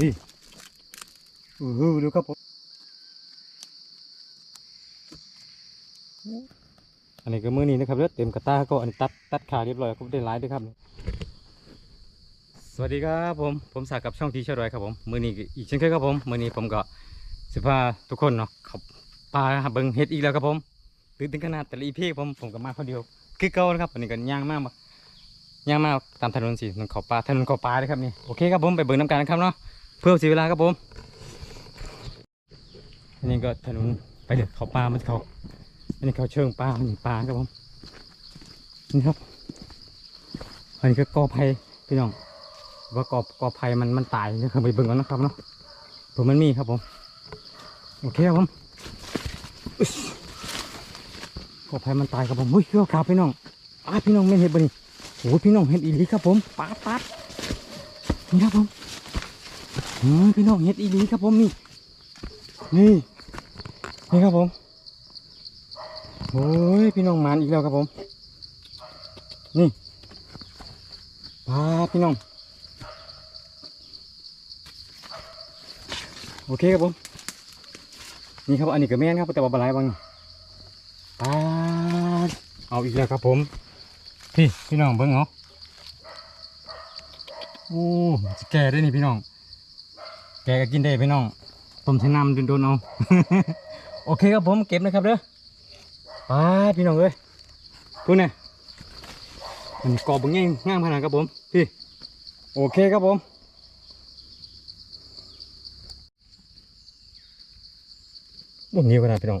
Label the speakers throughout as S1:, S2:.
S1: นี่เออดูครับผมอันนี้ก็มือนี้นะครับเลือดเต็มกระตาก็อันนี้ตัดตัดขาเรียบร้อยครับได้หลายด้วยครับสวัสดีครับผมผมสากับช่องทีเชอร์รอยครับผมมือนี้อีกเช่นเคยครับผมมือนี้ผมก็สิพาทุกคนเนาะขับปลาเบิ้งเฮ็ดอีกแล้วครับผมตื่นถึงขนาดแต่ละอีพีผมผมก็มาคนเดียวคือเก่านะครับอันนี้ก็ย่างมากย่างมากตามถนนสิถนนเขาปลาถนนเขาปลาเลยครับนี่โอเคครับผมไปเบิ้งน้ำกันนะครับเนาะ เพื่อเสียเวลาครับผมอันนี้ก็ถนนไปเด็ดเขาปลามันเขาอันนี้เขาเชิงปลาหนีปลาครับผมนี่ครับอันนี้ก็กอไผ่พี่น้องว่ากอบกอไผ่มันมันตายนะครับไปเบิ่งกันนะครับเนาะผมมันมีครับผมโอเคครับผมกอไผ่มันตายครับผมเฮ้ยเขี้ยวขาวพี่น้องป้าพี่น้องไม่เห็นบ่นี่โอ้ยพี่น้องเห็นอีหลีครับผมป้าดปาดนี่ครับผม เฮ้ยพี่น้องเห็นอีหลีครับผมนี่นี่นี่ครับผมโอ้ยพี่น้องมันอีกแล้วครับผม นี่ป้าพี่น้องโอเคครับผมนี่ครับอันนี้ก็แม่นครับแต่ว่าบหลายบางปาเอาอีกแล้วครับผมพี่พี่น้องเบิ้งเหรอโอ้จะแก่ได้นี่พี่น้อง แกก็กินได้พี่น้องต้มใช้น้ำโดนๆเอา โอเคครับผมเก็บนะครับเด้อไปพี่น้องเอ้ยพูดเนี่ยมันกรอบบึงง่ายง่ามขนาดครับผมพี่โอเคครับผมบุ้มนิ้วขนาดพี่น้อง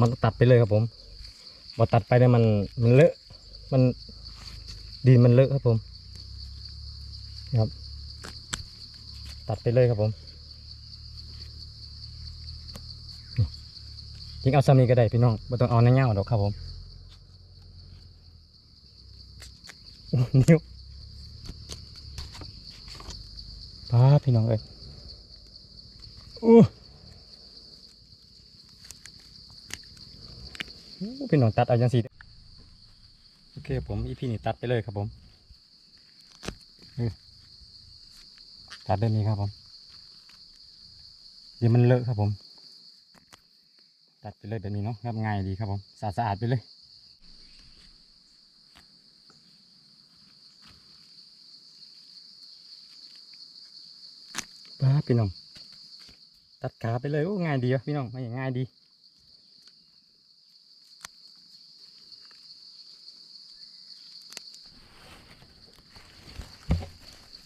S1: มันตัดไปเลยครับผมพอตัดไปเนี่ยมันมันเลอะมันดินมันเลอะครับผมครับ ตัดไปเลยครับผมยิงเอาซามีก็ได้พี่น้องไม่ต้องเอาในเงาดอกครับผมอ้นิ้วป้าพี่น้องเอ้ยอู้พี่น้องตัดเอาจังสีโอเคผมอีพี่นี่ตัดไปเลยครับผมออ ตัดได้นี้ครับผม เดี๋ยวมันเลอะครับผม ตัดไปเลยแบบนี้เนาะงับง่ายดีครับผมสะอาดสะอาดไปเลยป้าพี่น้องตัดขาไปเลยโอ้ง่ายดีวะพี่น้องไม่ง่ายดี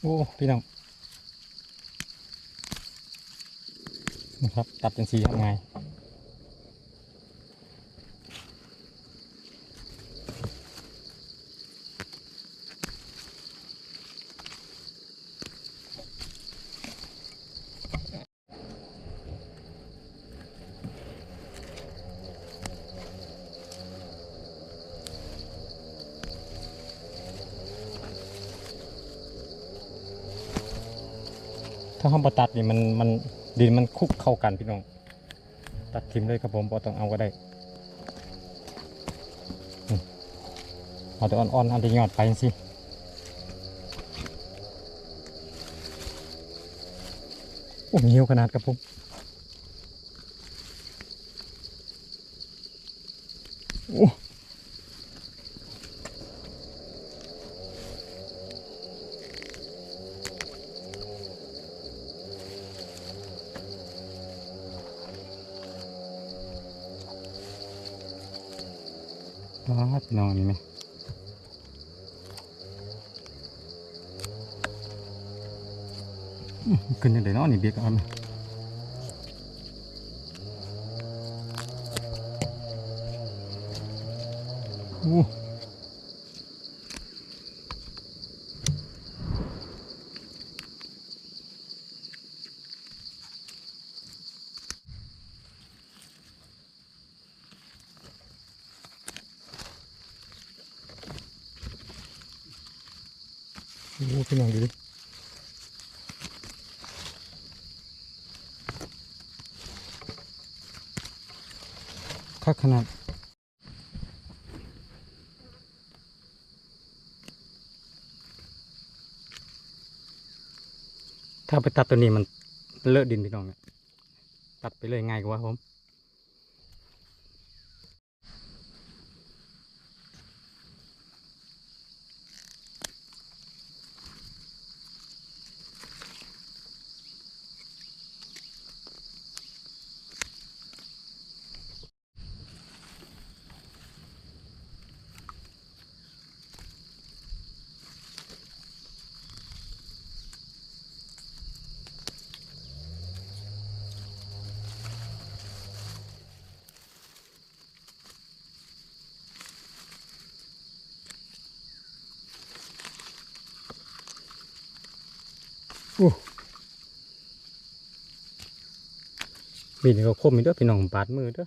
S1: โอ้พี่น้อง นะครับ ตัดเป็นสีทำไงถ้าห้องประตัดนี่มันมัน ดินมันคุกเข้ากันพี่น้อง ตัดทิมเลยครับผมพอต้องเอาก็ได้เอาแต่อ่อนๆเอาแต่ยอดไปสิโอ้เหนียวขนาดครับผม พี่น้องนี่ไหมอื้อขึ้นยังไงเนาะนี่เบียกเอาไหม โอ้โหพี่น้องดูดิคักขนาดถ้าไปตัดตัวนี้มันเลอะดินพี่น้องเนี่ยตัดไปเลยง่ายกว่าผม มีดนี่ก็คมอีเด้อพี่น้องบาดมือเด้อ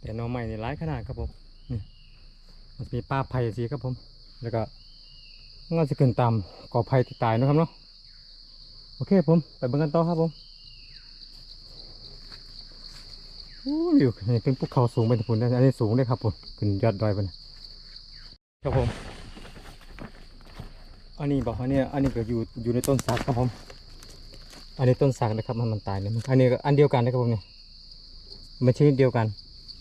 S1: แต่หน้องใหม่นี่ร้ายขนาดครับผมนี่มันจะมีป้าไผ่สีครับผม แล้วก็นก็จะขึ้นตามกอไผ่ที่ตายนะครับเนาะโอเคผม ไปเบิ่งกันต่อครับผมโอ้ยอยู่นี่เป็นภูเขาสูงไปถึงพุ่นนะอันนี้สูงเลยครับผมขึ้นยอดดอยไปนะครับผมอันนี้บอกว่าเนี่ยอันนี้ก็อยู่อยู่ในต้นสักครับผมอันนี้ต้นสักนะครับมันมันตายเนี่ยมันอันนี้ก็อันเดียวกันนะครับผมเนี่ยมันชนิดเดียวกัน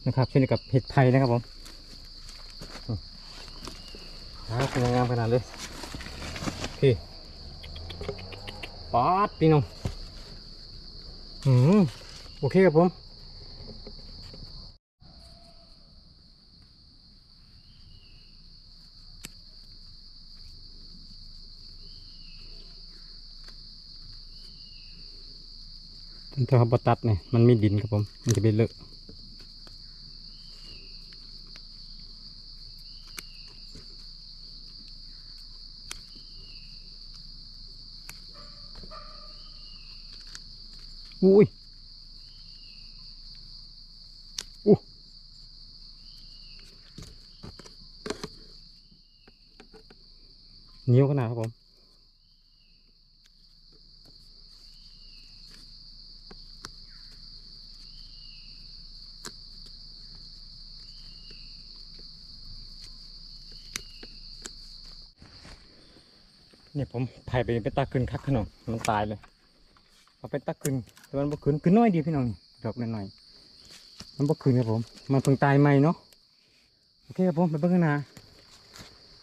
S1: นะครับเช่นเดียวกับเห็ดไทยนะครับผมอืมครับสวยงามขนาดเลยโอเคป๊าดพี่น้องอืมโอเคครับผม ถ้าเขาตัดเนี่ยมันมีดินครับผม มันจะเป็นเลอะอุ้ยอู้เหนียวขนาดครับผม ผมไผ่ไปเป็นตาขึ้นคักขนมมันตายเลยพอเป็นตาขึ้นแต่มันบ่ขึ้นขึ้นน้อยดีพี่น้องดอกน้อยๆมันบ่ขึ้นครับผม มันเพิ่งตายใหม่เนาะโอเคครับผมไปเบิ่งข้างหน้า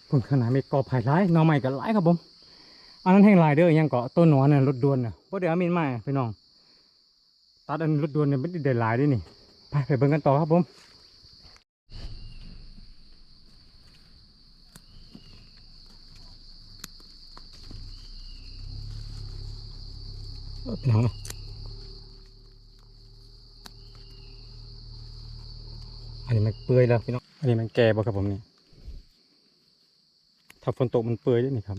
S1: เพิ่งข้างหน้ามีกอไผ่ร้ายหน่อใหม่ก็ร้ายครับผมอันนั้นแห้งลายเด้อยังเกาะต้นหนอนน่ะรถด่วนน่ะบ่เดี๋ยวมีนมาพี่น้องตัดอันรถด่วนเนี่ยไม่ได้ได้หลายด้วยนี่ไปไปเบิ่งกันต่อครับผม เออพี่น้องอันนี้มันเปื่อยแล้วพี่น้อง อันนี้มันแก่บ่ครับผมนี่ ถ้าฝนตกมันเปื่อยด้วยนี่ครับ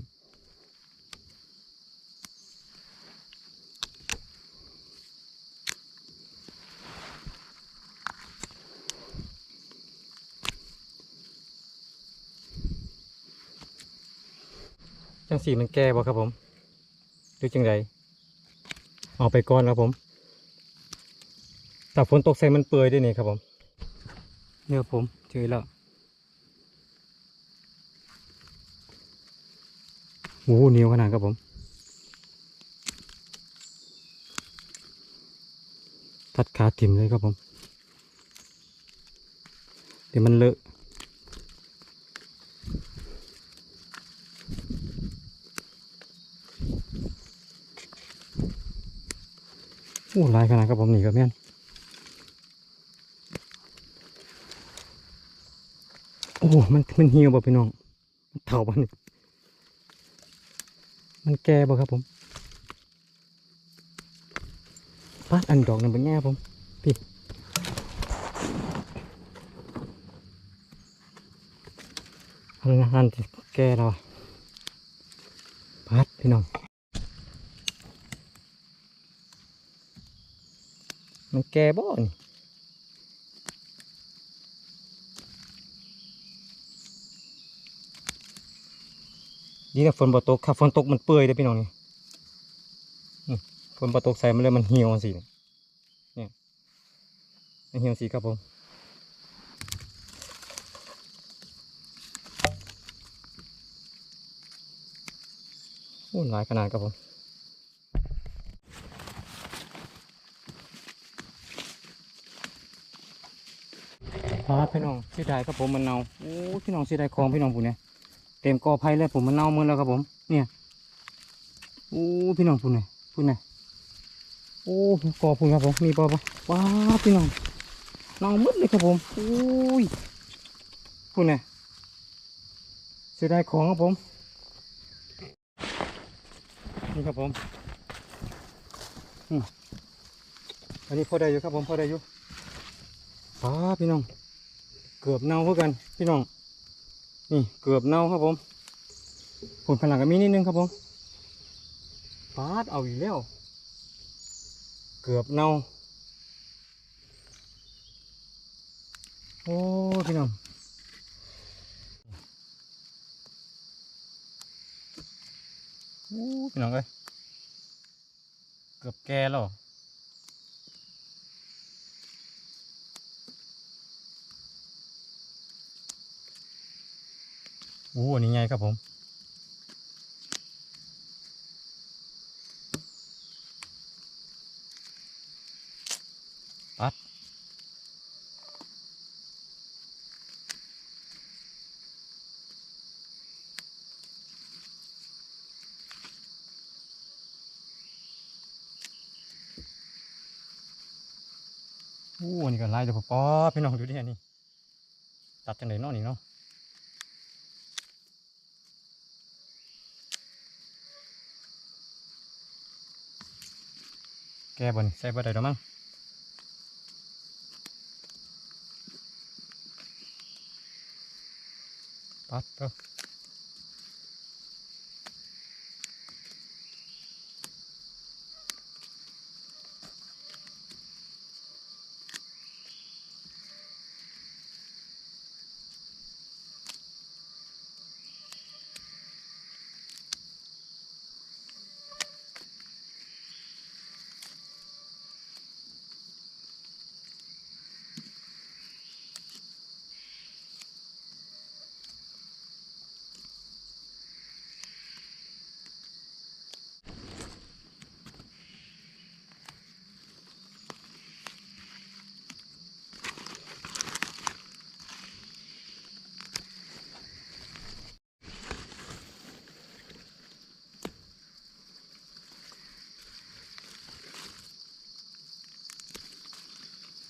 S1: จังสีมันแก่บ่ครับผมหรือจังไร เอาไปก่อนครับผมถ้าฝนตกใส่มันเปื่อยด้วยนี่ครับผมเนี่ยผมเจอแล้วโอ้โหเหนียวขนาดครับผมตัดขาทิ่มเลยครับผม เดี๋ยวมันเลอะ อ้ลายขนาดครับผมนี่ครับแม่นโอ้ มันมันเหี่ยวบ่พี่น้องมันเถาบ่นี่มันแก่บ่ครับผมปาดอันดอกนั่นเป็นแง่ผมพี่อันนั้นอันแก่แล้วอะปาดพี่น้อง มันแก่บ่นดีนะฝนบ่ตกครับฝนตกมันเปื่อยได้พี่น้องนี่ฝนบ่ตกใส่มาเลยมันเหี่ยวสิเนี่ยมันเหี่ยวสิครับผมโอ้หลายขนาดครับผม พาพี่น้องเสียดายครับผมมันเน่าโอ้พี่น้องเสียดายของพี่น้องผมเนี่ยเต็มกอไผ่เลยผมมันเน่ามือแล้วครับผม เนี่ยโอ้พี่น้องพุ่นเนี่ยพุ่นเนี่ยโอ้กอพุ่นครับผมมีปอปะว้าพี่น้องเน่าหมดเลยครับผมโอ้ยพุ่นเนี่ยเสียดายของครับผมนี่ครับผมอืมอันนี้พอได้อยู่ครับผมพอได้อยู่ป้าพี่น้อง เกือบเน่าเพื่อกันพี่น้อง นี่เกือบเน่าครับผมผลพลังก็มีนิดนึงครับผมปาดเอาอีกแล้ว เกือบเน่า โอ้พี่น้องโอ้พี่น้องเอ้ยเกือบแก่แล้ว อ้อันนี้ไงครับผมปัดโอ้อันนี้ก็ไล่เดี๋ยวผมปอพี่น้องดูดิอันนี้ตัดจังไหนเนาะนี่เนาะ แกบนใส่บ่ได้ดอกมั้งปัดตัว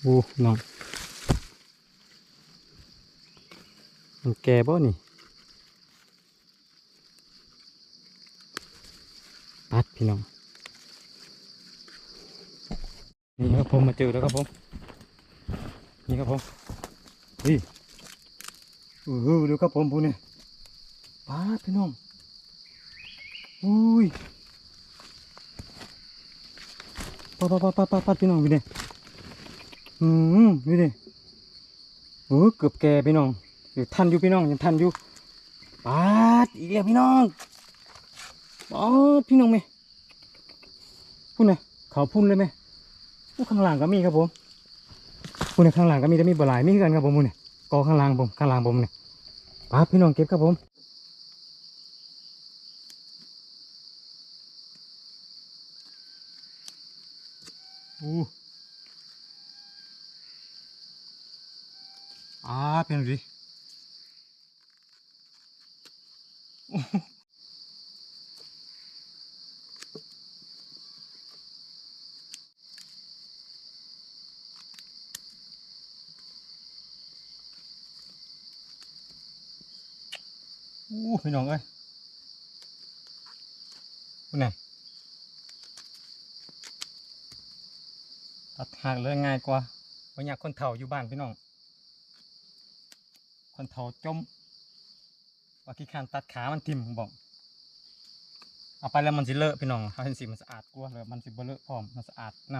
S1: อะโอ้น้องมันแก่บ่นี่ปัดพี่น้อง นี่ครับผมมาเจอแล้วครับผม นี่ครับผมนี่เออดูครับผมพูเนี่ยปัดพี่น้อง อุ้ยปัดปัดปัดปัดปัดปัดพี่น้องพี่เนี่ย อืมนี่ดิเออเกือบแก่พี่น้องเดี๋ยวทันอยู่พี่น้องยังทันอยู่ปัดอีกแล้วพี่น้องปัดพี่น้องไหมพูดนะเขาพุ่นเลยไหมอู้ข้างหลังก็มีครับผมคุณเนี่ข้างหลังก็มีแต่มีบหลายมีคือกันครับผมคุณเนี่ยกอข้างหลังผมข้างหลังผมเนี่ยปาบพี่น้องเก็บครับผมอู้ อ่าเป็นไงดิอู้พี่น้องเอ้ยคุณเนี่ยตัดหากเลยง่ายกว่าวันอยากคนเฒ่าอยู่บ้านพี่น้อง คนเฒ่าจมว่าขี้คร้านตัดขามันทิ่มผมบอก เอาไปแล้วมันสิเลอะพี่น้องเขาเห็นสีมันสะอาดกว่าแล้วมันสิบ่เลอะพร้อมมันสะอาดน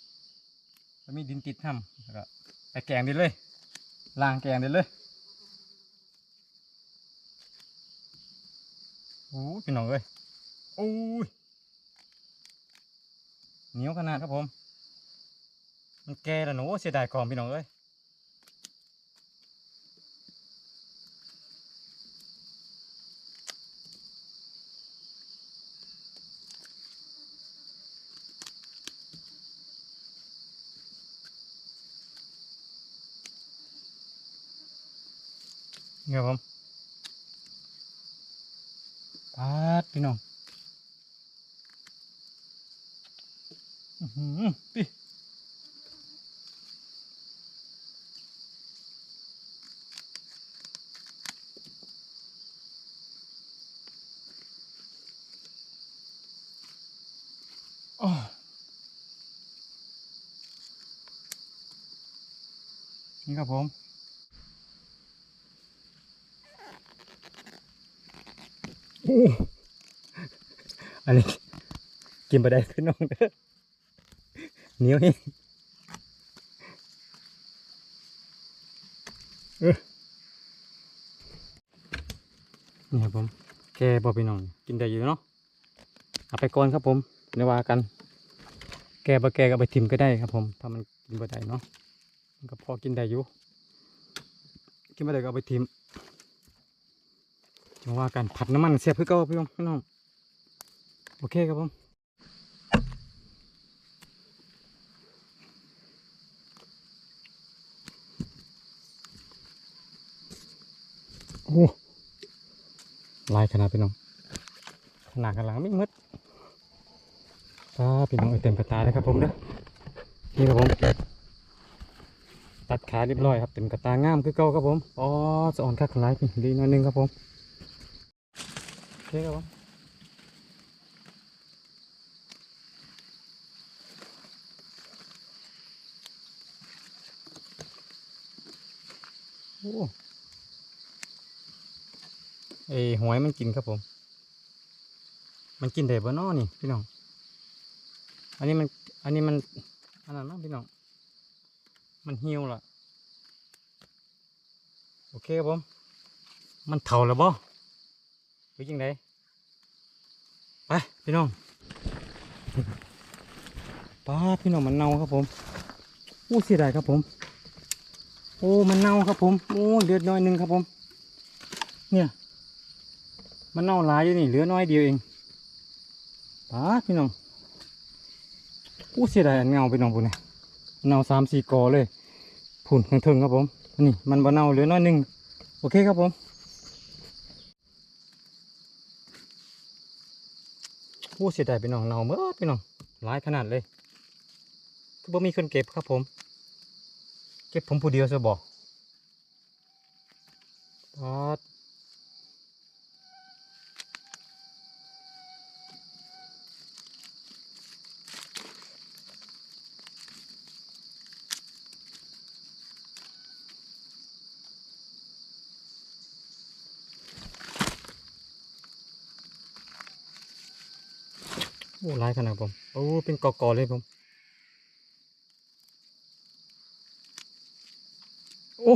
S1: ำแล้วมีดินติดทำแล้วก็ไปแกงได้เลยล้างแกงได้เลยโอ้พี่น้องเอ้ยโอ้ยเหนียวขนาดครับผม มันแก่แล้วหนูเสียดายของพี่น้องเอ้ย เนี่ครับผมปาดพี่น้องอื้อหือพี่โอ้นี่ครับผม อันนี้กินไปได้ขึ้นน้องเด้อเหนียวเองนี่ครับผมแกบอพี่น้อง กินได้อยู่เนาะเอาไปก่อนครับผมเดี๋ยวว่ากัน แกบะแกก็เอาไปทิมก็ได้ครับผม ถ้ามันกินบ่ได้เนาะมันก็พอกินได้อยู่กินบ่ได้ก็เอาไปทิม จังว่าการผัดน้ำมันเสียบคือเก่าพี่น้องพี่น้องโอเคครับผมโอ้ลายขนาดพี่น้องขนาดกันหลังไม่มืดป้าพี่น้องเต็มกระตาเลยครับผมเด้อนี่ครับผม ตัดขาเรียบร้อยครับเต็มกระตางามคือเก่าครับผมอ๋อสะอ่อนคักหลายพี่ดีหน่อยนึงครับผม โอเคครับผมโอ้เอ้หวยมันกินครับผม มันกินได้บ่นอนี่พี่น้อง อันนี้มัน อันนี้มันอันนั้นนะพี่น้อง มันเหี่ยวละโอเคครับผม มันเท่าแล้วบ่ หรือยังไงไปพี่น้องป้าพี่น้องมันเน่าครับผมโอ้เสียดายครับผม โอ้มันเน่าครับผมโอ้เลือดน้อยหนึงครับผม เนี่ยมันเน่าหลายอยู่นี่เหลือน้อยเดียวเองป้าพี่น้องโอ้เสียดายเงาพี่น้องพุ่นเนี่ยเน่าสามสี่กอเลยผุนเถิงๆครับผมนี่มันบ่เน่าเหลือน้อยหนึงโอเคครับผม อ้เสียดายพี่น้องเน่าเมื่อพี่น้องหลายขนาดเลยคือบ่มีคนเก็บครับผม เก็บผมผู้เดียวซะบอก อ้หลายขนาดผมโอ้เป็นกอกๆเลยผมโอ้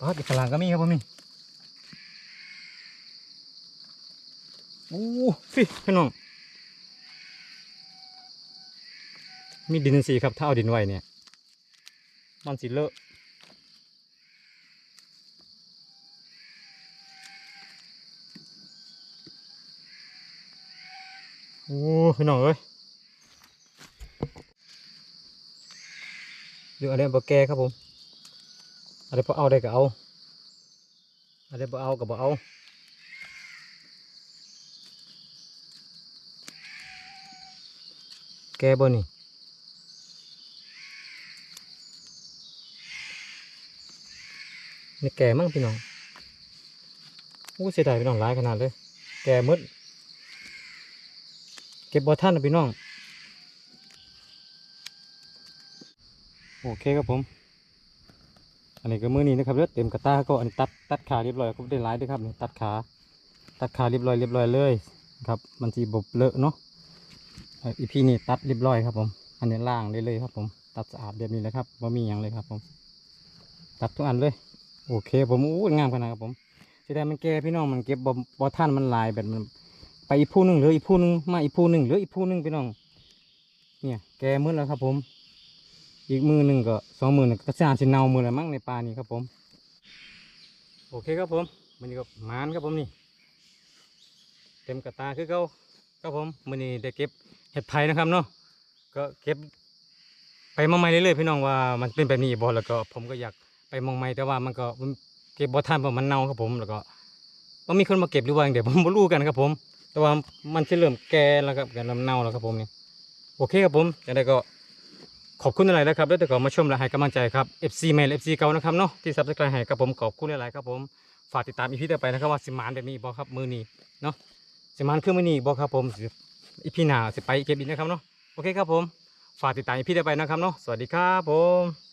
S1: ปาดอีกข้างหลังก็มีครับผมนี่โอ้ฟิพี่น้อง มีดินสีครับถ้าเอาดินไว้เนี่ย มันสิเลอะ โอ้พี่น้องเอ้ยหรืออะไรบ่แกครับผมอะไรบ่เอาได้ก็เอาอะไรบ่เอาก็บ่เอาแกบ่นี่นี่แกมั่งพี่น้องอู้เสียดายพี่น้องหลายขนาดเลย แกมืด เก็บบ่ทันนะพี่น้อง โอเคครับผม อันนี้ก็มือนี้นะครับเลือดเต็มกระตาก็อันนี้ตัดตัดขาเรียบร้อยก็ได้หลายด้วยครับนี่ตัดขาตัดขาเรียบร้อยเรียบร้อยเลยครับ มันสีบบเลอะเนาะอีพีนี่ตัดเรียบร้อยครับผม อันนี้ล่างได้เลยครับผม ตัดสะอาดแบบนี้เลยครับว่ามีอย่างเลยครับผม ตัดทุกอันเลย โอเค ผมอู้งามขนาดครับผมเสียดายมันแก่พี่น้องมันเก็บบ่บ่ท่านมันลายแบบมัน ไปอีกผู้หนึ่งเหลืออีกผู้หนึ่งมาอีกผู้หนึ่งเหลืออีกผู้หนึ่งพี่น้อง เนี่ยแกมืดแล้วครับผม อีกมือหนึ่งก็สองมือหนึ่งก็สามสิเนามือละมั้งในปลานี้ครับผม โอเคครับผมมันนี้ก็มานครับผมนี่ เต็มกระตาคือเขาครับผมมันนี้ได้เก็บเห็ดไผ่นะครับเนาะก็เก็บไปมองใหม่เรื่อยๆพี่น้องว่ามันเป็นแบบนี้บ่แล้วก็ผมก็อยากไปมองใหม่แต่ว่ามันก็เก็บบ่ทันเพราะมันเน่าครับผมแล้วก็มันมีคนมาเก็บหรือว่าอย่างเดี๋ยวผมบ่รู้กันครับผม แต่ว่ามันจะเริ่มแก่แล้วครับกันเริ่มเน่าแล้วครับผมนี่โอเคครับผมยังไงก็ขอบคุณอะไรนะครับแล้วแต่ก็มาชมและให้กำลังใจครับ FC แมน FC เก่านะครับเนาะที่ซับสไครต์ให้กับผมขอบคุณหลายครับผมฝากติดตามอีพีต่อไปนะครับว่าสิมานแบบนี้บ่ครับมือนี้เนาะสิมานคือมือนี้บ่ครับผมอีพีหนาสิไปเก็บอีกนะครับเนาะโอเคครับผมฝากติดตามอีพีต่อไปนะครับเนาะสวัสดีครับผม